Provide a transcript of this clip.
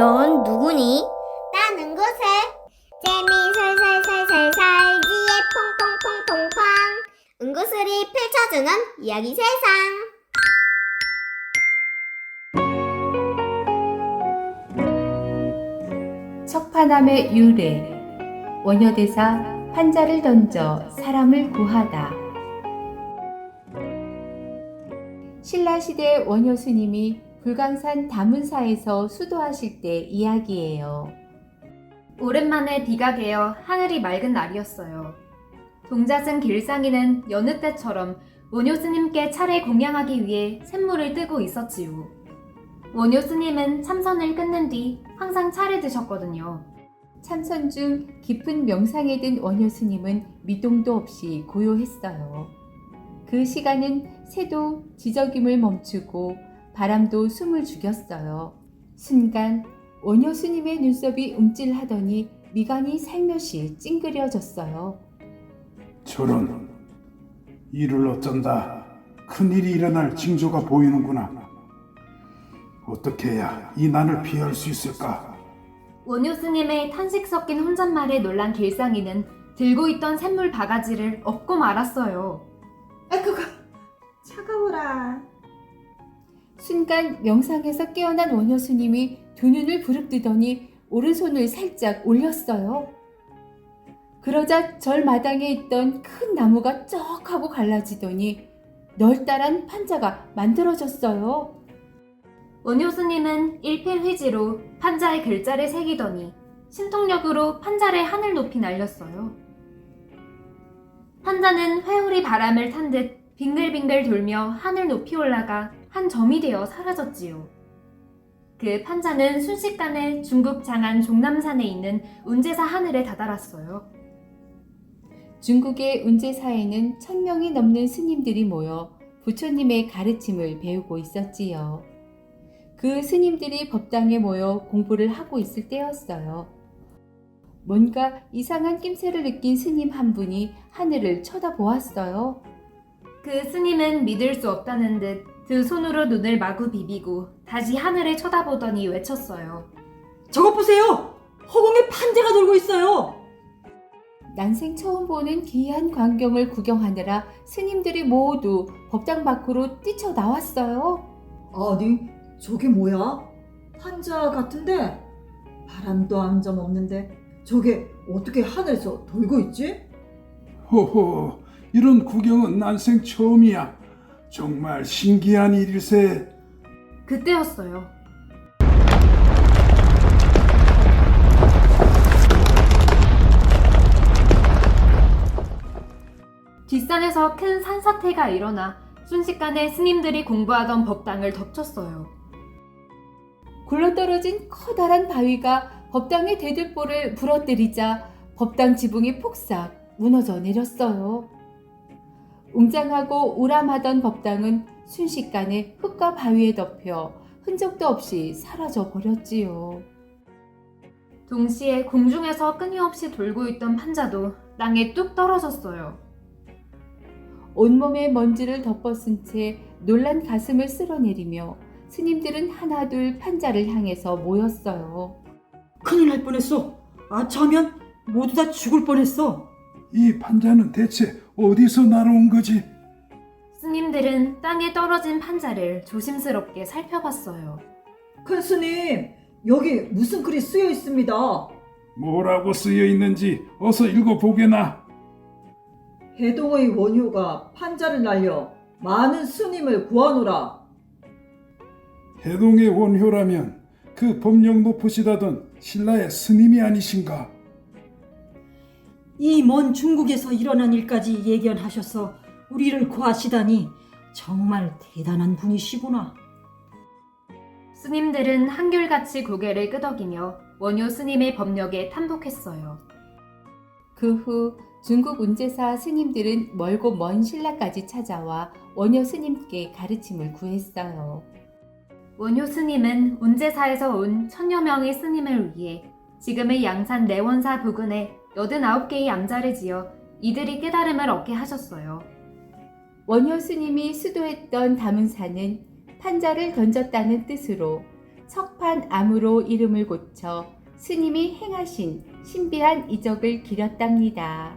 넌 누구니? 나는 곳에 재미 살살살살 살기에 퐁퐁퐁퐁퐁 은구슬이 펼쳐주는 이야기 세상. 척파남의 유래 원효대사 판자를 던져 사람을 구하다. 신라시대 원효스님이 불광산 다문사에서 수도하실 때 이야기예요. 오랜만에 비가 개어 하늘이 맑은 날이었어요. 동자승 길상이는 여느 때처럼 원효 스님께 차례 공양하기 위해 샘물을 뜨고 있었지요. 원효 스님은 참선을 끝낸 뒤 항상 차례 드셨거든요. 참선 중 깊은 명상에 든 원효 스님은 미동도 없이 고요했어요. 그 시간은 새도 지저김을 멈추고 바람도 숨을 죽였어요. 순간 원효스님의 눈썹이 움찔하더니 미간이 살며시 찡그려졌어요. 저런 일을 어쩐다 큰일이 일어날 징조가 보이는구나 어떻게 해야 이 난을 피할 수 있을까 원효 스님의 탄식 섞인 혼잣말에 놀란 길상이는 들고 있던 샘물 바가지를 업고 말았어요. 아이고가 차가워라. 순간 명상에서 깨어난 원효 스님이 두 눈을 부릅뜨더니 오른손을 살짝 올렸어요. 그러자 절 마당에 있던 큰 나무가 쩍 하고 갈라지더니 널따란 판자가 만들어졌어요. 원효 스님은 일필휘지로 판자에 글자를 새기더니 신통력으로 판자를 하늘 높이 날렸어요. 판자는 회오리 바람을 탄 듯 빙글빙글 돌며 하늘 높이 올라가 한 점이 되어 사라졌지요. 그 판자는 순식간에 중국 장안 종남산에 있는 운제사 하늘에 다다랐어요. 중국의 운제사에는 천 명이 넘는 스님들이 모여 부처님의 가르침을 배우고 있었지요. 그 스님들이 법당에 모여 공부를 하고 있을 때였어요. 뭔가 이상한 낌새를 느낀 스님 한 분이 하늘을 쳐다보았어요. 그 스님은 믿을 수 없다는 듯 두 손으로 눈을 마구 비비고 다시 하늘을 쳐다보더니 외쳤어요. 저것 보세요. 허공에 판자가 돌고 있어요. 난생 처음 보는 귀한 광경을 구경하느라 스님들이 모두 법당 밖으로 뛰쳐나왔어요. 아니 저게 뭐야? 판자 같은데 바람도 한 점 없는데 저게 어떻게 하늘에서 돌고 있지? 호호 이런 구경은 난생 처음이야 정말 신기한 일일세 그때였어요. 뒷산에서 큰 산사태가 일어나 순식간에 스님들이 공부하던 법당을 덮쳤어요. 굴러떨어진 커다란 바위가 법당의 대들보를 부러뜨리자 법당 지붕이 폭삭 무너져 내렸어요. 웅장하고 우람하던 법당은 순식간에 흙과 바위에 덮여 흔적도 없이 사라져 버렸지요. 동시에 공중에서 끊임없이 돌고 있던 판자도 땅에 뚝 떨어졌어요. 온몸에 먼지를 덮어쓴 채 놀란 가슴을 쓸어내리며 스님들은 하나둘 판자를 향해서 모였어요. 큰일 날 뻔했어. 아차하면 모두 다 죽을 뻔했어. 이 판자는 대체 어디서 날아온 거지 스님들은 땅에 떨어진 판자를 조심스럽게 살펴봤어요. 큰 스님 여기 무슨 글이 쓰여 있습니다. 뭐라고 쓰여 있는지 어서 읽어보게나 해동의 원효가 판자를 날려 많은 스님을 구하노라. 해동의 원효라면 그 법령 높으시다던 신라의 스님이 아니신가 이 먼 중국에서 일어난 일까지 예견하셔서 우리를 구하시다니 정말 대단한 분이시구나. 스님들은 한결같이 고개를 끄덕이며 원효 스님의 법력에 탐복했어요. 그 후 중국 운제사 스님들은 멀고 먼 신라까지 찾아와 원효 스님께 가르침을 구했어요. 원효 스님은 운제사에서 온 천여 명의 스님을 위해 지금의 양산 내원사 부근에 89개의 암자를 지어 이들이 깨달음을 얻게 하셨어요. 원효 스님이 수도했던 다문사는 판자를 던졌다는 뜻으로 석판 암으로 이름을 고쳐 스님이 행하신 신비한 이적을 기렸답니다.